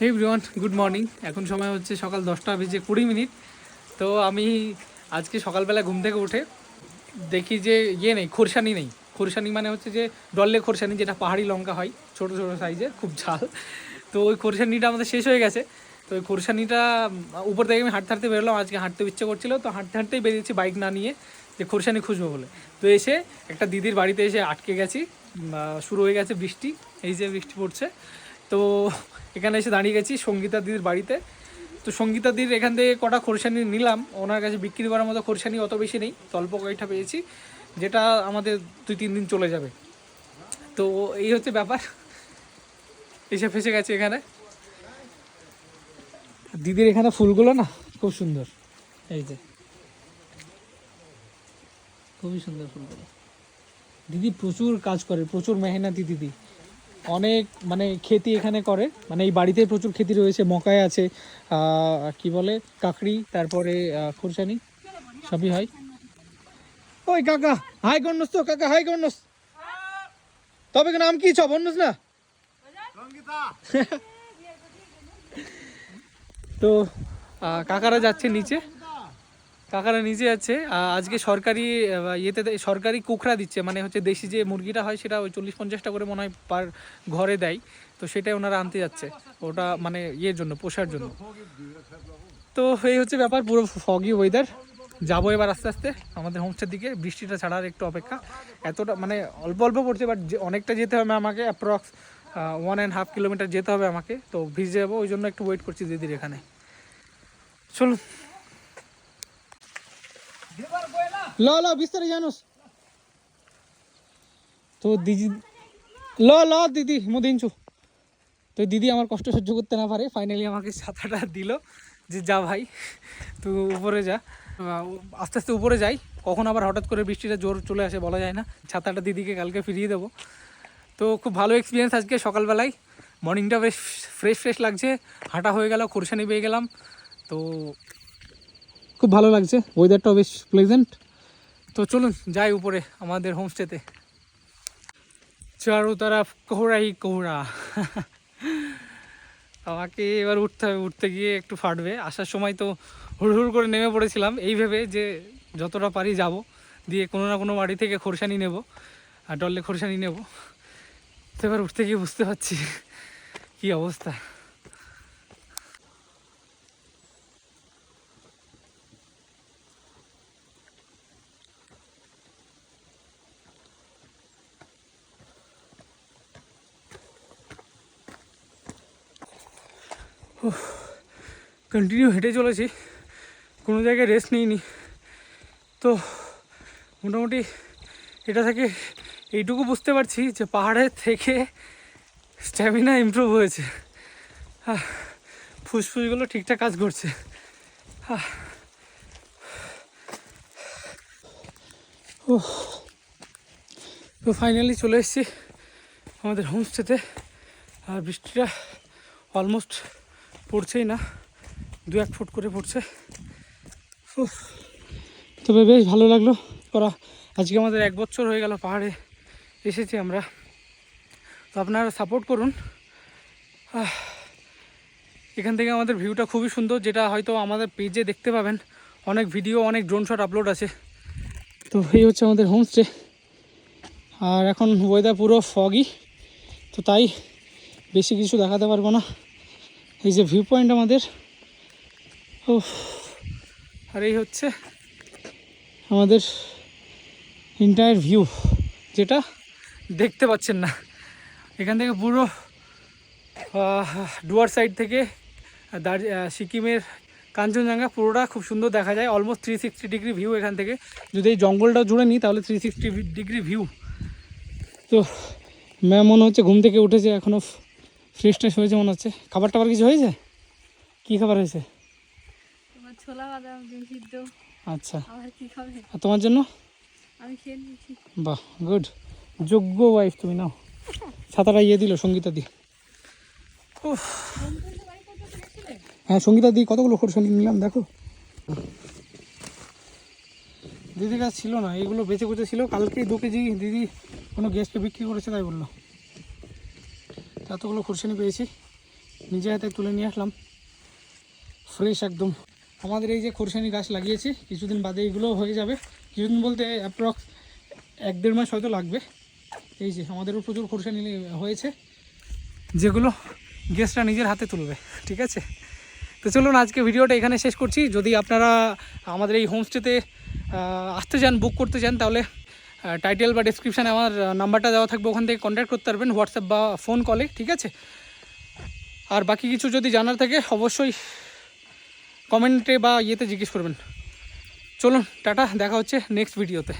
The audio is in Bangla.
হে এভরিওয়ান গুড মর্নিং এখন সময় হচ্ছে সকাল দশটা বেজে কুড়ি মিনিট। তো আমি আজকে সকালবেলা ঘুম থেকে উঠে দেখি যে ইয়ে নেই, খোরসানি নেই। খোরসানি মানে হচ্ছে যে ডললে খোরসানি, যেটা পাহাড়ি লঙ্কা হয়, ছোটো ছোটো সাইজের খুব ঝাল। তো ওই খোরসানিটা আমাদের শেষ হয়ে গেছে। তো ওই খোরসানিটা উপর থেকে আমি হাঁটতে হাঁটতে বেরোলাম, আজকে হাঁটতে ইচ্ছে করছিল। তো হাঁটতে হাঁটতেই বেরিয়েছি বাইক না নিয়ে যে খোরসানি খুঁজবো বলে। তো এসে একটা দিদির বাড়িতে এসে আটকে গেছি। শুরু হয়ে গেছে বৃষ্টি, এই যে বৃষ্টি পড়ছে। তো এখানে এসে দাঁড়িয়ে গেছি সঙ্গীতা দিদির বাড়িতে। তো সঙ্গীতা দিদির এখান থেকে কটা খোরসানি নিলাম। ওনার কাছে বিক্রি করার মতো খোরসানি অত বেশি নেই অল্প কয়েকটা পেয়েছি, যেটা আমাদের দুই তিন দিন চলে যাবে। তো এই হচ্ছে ব্যাপার। এসে ফেসে গেছে এখানে। দিদির এখানে ফুলগুলো না খুব সুন্দর। এই যে। খুবই সুন্দর ফুলগুলো। দিদি প্রচুর কাজ করে, প্রচুর মেহনতি দিদি। অনেক মানে খেতি এখানে করে। মানে এই বাড়িতে প্রচুর খেতি রয়েছে মকাই আছে কি বলে কাকড়ি তারপরে খুরসানি সবই হয়। ওই কাকা হাই করনস তো কাকা হাই করনস তবে কি নাম কি ছ বন্নস না? তো কাকারা যাচ্ছে নিচে। কাকারা নিজে আহ, আজকে সরকারি ইয়েতে সরকারি কুকরা দিচ্ছে মানে হচ্ছে দেশি যে মুরগিটা হয় সেটা ওই চল্লিশ পঞ্চাশটা করে মনে হয় পার ঘরে দেয় তো সেটাই ওনারা আনতে যাচ্ছে ওটা মানে ইয়ের জন্য পোষার জন্য। তো এই হচ্ছে ব্যাপার পুরো ফগি ওয়েদার যাব এবার আস্তে আস্তে আমাদের হোমস্টের দিকে বৃষ্টিটা ছাড়ার একটু অপেক্ষা এতটা মানে অল্প অল্প পড়ছে বাট অনেকটা যেতে হবে আমাকে approx one and half kilometre যেতে হবে আমাকে তো ভিজে যাব ওই জন্য একটু ওয়েট করছি দিদির এখানে। চলুন। ল ল বিস্তারে জানোস। তো দিদি, ল ল, দিদি মো দিনছু তো দিদি আমার কষ্ট সহ্য করতে না পারে। ফাইনালি আমাকে ছাতাটা দিল যে, যা ভাই তুই উপরে যা। আস্তে আস্তে উপরে যাই। কখন আবার হঠাৎ করে বৃষ্টিটা জোর চলে আসে বলা যায় না। ছাতাটা দিদিকে কালকে ফিরিয়ে দেবো। তো খুব ভালো এক্সপিরিয়েন্স আজকে সকালবেলায়। মর্নিংটা বেশ ফ্রেশ ফ্রেশ লাগছে। হাঁটা হয়ে গেল খোরসানি পেয়ে গেলাম। তো খুব ভালো লাগছে। ওয়েদারটাও বেশ প্লেজেন্ট তো চলুন যাই উপরে আমাদের হোমস্টেতে চারো তরফ, কোহরাই কোহরা। আমাকে এবার উঠতে হবে, উঠতে গিয়ে একটু ফাটবে। আসার সময় তো হুড় হুড় করে নেমে পড়েছিলাম। এই ভেবে যে যতটা পারি যাব, দিয়ে কোনো না কোনো বাড়ি থেকে খোরসানি নেব, আর ডললে খোরসানি নেব। তো এবার উঠতে গিয়ে বুঝতে পারছি কি অবস্থা। কন্টিনিউ হেঁটে চলেছি কোনো জায়গায় রেস্ট নিইনি তো মোটামুটি এটা থেকে এইটুকু বুঝতে পারছি যে পাহাড়ের থেকে স্ট্যামিনা ইমপ্রুভ হয়েছে আহ, ফুসফুসগুলো ঠিকঠাক কাজ করছে আহ। উফ। তো ফাইনালি চলে এসেছি আমাদের হোমস্টেতে আর বৃষ্টিটা অলমোস্ট পড়ছেই না, দু এক ফুট করে পড়ছে। তবে বেশ ভালো লাগল করা। আজকে আমাদের এক বছর হয়ে গেল পাহাড়ে এসেছি আমরা। তো আপনারা সাপোর্ট করুন। এখান থেকে আমাদের ভিউটা খুবই সুন্দর, যেটা হয়তো আমাদের পেজে দেখতে পাবেন। অনেক ভিডিও অনেক ড্রোন শট আপলোড আছে। তো এই হচ্ছে আমাদের হোমস্টে আর এখন ওয়েদার পুরো ফগি তো তাই বেশি কিছু দেখাতে পারব না। এই যে ভিউ পয়েন্ট আমাদের। ও আর এই হচ্ছে আমাদের ইন্টায়ার ভিউ যেটা দেখতে পাচ্ছেন না। এখান থেকে পুরো ডুয়ার সাইড থেকে দার্জি সিকিমের কাঞ্চনজঙ্ঘা পুরোটা খুব সুন্দর দেখা যায়। Almost three sixty degree view এখান থেকে। যদি এই জঙ্গলটা জুড়ে নিই, তাহলে থ্রি সিক্সটি ডিগ্রি ভিউ তো ম্যাম মনে হচ্ছে ঘুম থেকে উঠেছে এখনও ফ্রেশ ট্রেশ হয়েছে মনে হচ্ছে। খাবার টাবার কিছু হয়েছে? কী খাবার হয়েছে? ছোলা বাদাম সিদ্ধ। আচ্ছা। আবার কি খাবে? আর তোমার জন্য? আমি খেয়ে নিয়েছি বাহ গুড যোগ্য ওয়াইফ তুমি নাও। ছাতাটা ইয়ে দিল সঙ্গীতা দি। হ্যাঁ সঙ্গীতা দি কতগুলো খরচা নিলাম দেখো। দিদির কাছে ছিল না এগুলো বেঁচে বেঁচে ছিল কালকেই দু কেজি দিদি কোনো গ্যাসকে বিক্রি করেছে তাই বলল। এতগুলো খুরসানি পেয়েছি। নিজে হাতে তুলে নিয়ে আসলাম। ফ্রেশ একদম। আমাদের এই যে খরসানি গাছ লাগিয়েছি, কিছুদিন বাদে এগুলো হয়ে যাবে। কিছুদিন বলতে অ্যাপ্রক্স এক দেড় মাস হয়তো লাগবে। এই যে আমাদেরও প্রচুর খরসানি হয়েছে, যেগুলো গেস্টরা নিজের হাতে তুলবে, ঠিক আছে? তো চলুন আজকে ভিডিওটা এখানে শেষ করছি। যদি আপনারা আমাদের এই হোমস্টেতে আসতে চান বুক করতে চান, তাহলে টাইটেল বা ডিসক্রিপশানে আমার নাম্বারটা দেওয়া থাকবে, ওখান থেকে কন্ট্যাক্ট করতে পারবেন হোয়াটসঅ্যাপ বা ফোন কলে ঠিক আছে? আর বাকি কিছু যদি জানার থাকে, অবশ্যই কমেন্টে বা ইয়েতে জিজ্ঞেস করবেন। চলুন, টাটা, দেখা হচ্ছে নেক্সট ভিডিওতে